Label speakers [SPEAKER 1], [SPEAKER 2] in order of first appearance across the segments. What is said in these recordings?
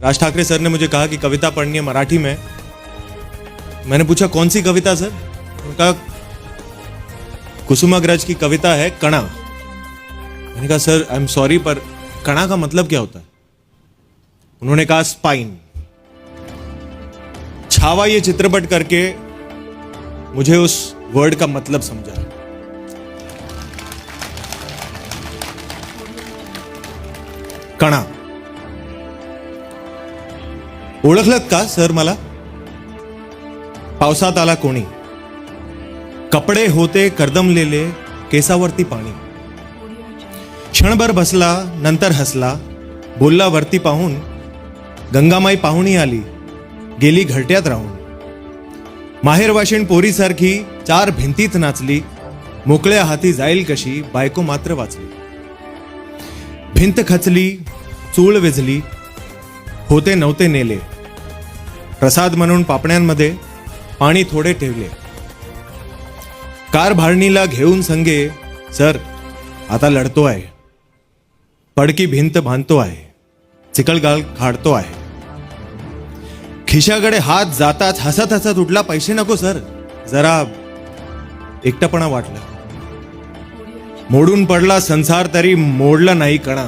[SPEAKER 1] Raj Thackeray sir ने मुझे कहा कि कविता पढ़नी है मराठी में। मैंने पूछा, कौन सी कविता सर? उनका कुसुमाग्रज की कविता है कणा। मैंने कहा, सर आई एम सॉरी पर कणा का मतलब क्या होता है? उन्होंने कहा स्पाइन छावा ये चित्रपट करके मुझे उस वर्ड का मतलब समझा। कणा। ओळखलत का सर मला? पावसात आला कोणी? कपडे होते कर्दमलेले केसावरती पाणी. क्षणभर बसला नंतर हसला बोलला वरती पाहून गंगामाई पाहुणी आली गेली घरट्यात राहून. माहेरवाशीण पोरीसारखी चार भिंतीत नाचली मोकळ्या हाती जाईल कशी बायको मात्र वाचली. भिंत खचली चूळ विझली होते नव्हते नेले. प्रसाद म्हणून पापण्यांमध्ये पाणी थोडे ठेवले. कारभारणीला घेऊन संगे सर आता लढतो आहे. पडकी भिंत बांधतो आहे. चिकलगाल खाडतो आहे. खिशाकडे हात जाताच हसत हसत उठला पैसे नको सर. जरा एकटपणा वाटला. मोडून पडला संसार तरी मोडला नाही कणा.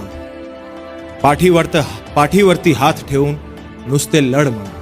[SPEAKER 1] पाठीवरत पाठीवरती हात ठेवून नुसते लढ म्हणा.